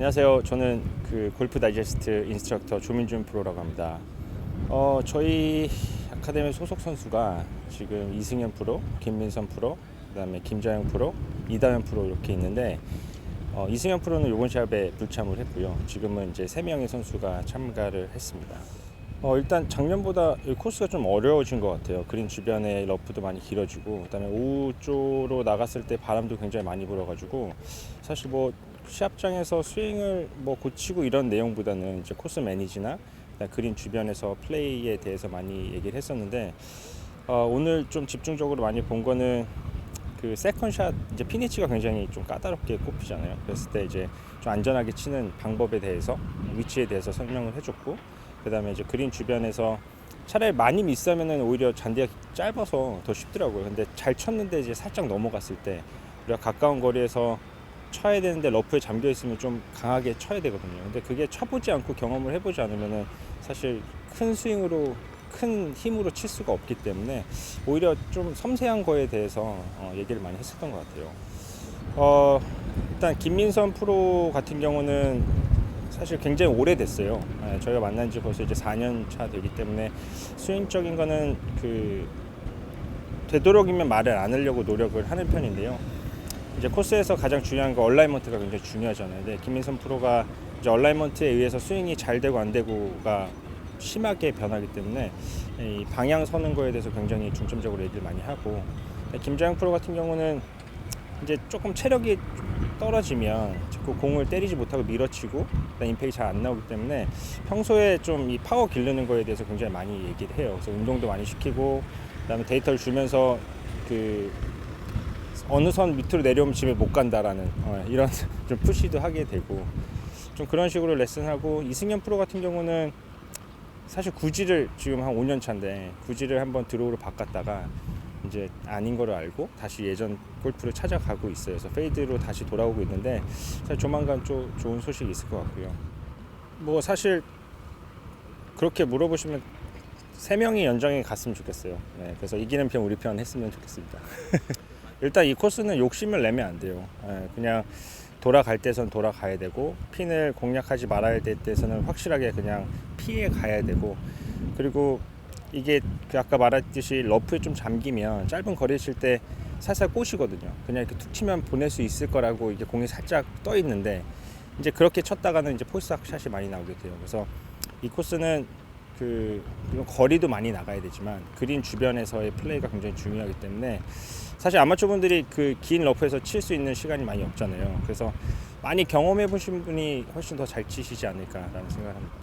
안녕하세요. 저는 그 골프 다이제스트 인스트럭터 조민준 프로라고 합니다. 어, 저희 아카데미 소속 선수가 지금 이승현 프로, 김민선 프로, 그다음에 김자영 프로, 이다현 프로 이렇게 있는데 어, 이승현 프로는 시합에 불참을 했고요. 지금은 이제 세 명의 선수가 참가를 했습니다. 어, 일단 작년보다 이 코스가 좀 어려워진 것 같아요. 그린 주변에 러프도 많이 길어지고, 그다음에 오후 쪽으로 나갔을 때 바람도 굉장히 많이 불어가지고, 사실 뭐 시합장에서 스윙을 뭐 고치고 이런 내용보다는 이제 코스 매니지나 그린 주변에서 플레이에 대해서 많이 얘기를 했었는데, 어, 오늘 좀 집중적으로 많이 본 거는 그 세컨샷 이제 피니치가 굉장히 좀 까다롭게 꼽히잖아요. 그랬을 때 이제 좀 안전하게 치는 방법에 대해서 위치에 대해서 설명을 해줬고 그 다음에 이제 그린 주변에서 차라리 많이 미스하면은 오히려 잔디가 짧아서 더 쉽더라고요. 근데 잘 쳤는데 이제 살짝 넘어갔을 때 우리가 가까운 거리에서 쳐야 되는데 러프에 잠겨 있으면 좀 강하게 쳐야 되거든요. 근데 그게 쳐보지 않고 경험을 해보지 않으면은 사실 큰 스윙으로 큰 힘으로 칠 수가 없기 때문에 오히려 좀 섬세한 거에 대해서 어, 얘기를 많이 했었던 것 같아요. 어, 일단 김민선 프로 같은 경우는 사실 굉장히 오래됐어요. 예, 저희가 만난 지 벌써 이제 4년 차 되기 때문에 스윙적인 거는 그 되도록이면 말을 안 하려고 노력을 하는 편인데요. 이제 코스에서 가장 중요한 거 얼라이먼트가 굉장히 중요하잖아요. 근데 김민선 프로가 이제 얼라이먼트에 의해서 스윙이 잘 되고 안 되고가 심하게 변하기 때문에 이 방향 서는 거에 대해서 굉장히 중점적으로 얘기를 많이 하고 김자영 프로 같은 경우는 이제 조금 체력이 떨어지면 자꾸 공을 때리지 못하고 밀어치고 임팩이 잘 안 나오기 때문에 평소에 좀 이 파워 기르는 거에 대해서 굉장히 많이 얘기를 해요. 그래서 운동도 많이 시키고 그다음에 데이터를 주면서 그 어느 선 밑으로 내려오면 집에 못 간다라는 어, 이런 좀 푸시도 하게 되고 좀 그런 식으로 레슨하고 이승현 프로 같은 경우는 사실 구지를 지금 한 5년 차인데 구지를 한번 드로우로 바꿨다가 이제 아닌 거를 알고 다시 예전 골프를 찾아가고 있어요. 그래서 페이드로 다시 돌아오고 있는데 조만간 좀 좋은 소식이 있을 것 같고요. 뭐 사실 그렇게 물어보시면 세 명이 연장에 갔으면 좋겠어요. 네, 그래서 이기는 편 우리 편 했으면 좋겠습니다. 일단 이 코스는 욕심을 내면 안 돼요. 예, 그냥 돌아갈 때선 돌아가야 되고 핀을 공략하지 말아야 될 때서는 확실하게 그냥 피해 가야 되고 그리고 이게 그 아까 말했듯이 러프에 좀 잠기면 짧은 거리 칠때 살살 꼬시거든요. 그냥 이렇게 툭 치면 보낼 수 있을 거라고 이게 공이 살짝 떠 있는데 이제 그렇게 쳤다가는 이제 포스트 샷이 많이 나오게 돼요. 그래서 이 코스는 그 거리도 많이 나가야 되지만 그린 주변에서의 플레이가 굉장히 중요하기 때문에 사실 아마추어 분들이 그 긴 러프에서 칠 수 있는 시간이 많이 없잖아요. 그래서 많이 경험해 보신 분이 훨씬 더 잘 치시지 않을까라는 생각을 합니다.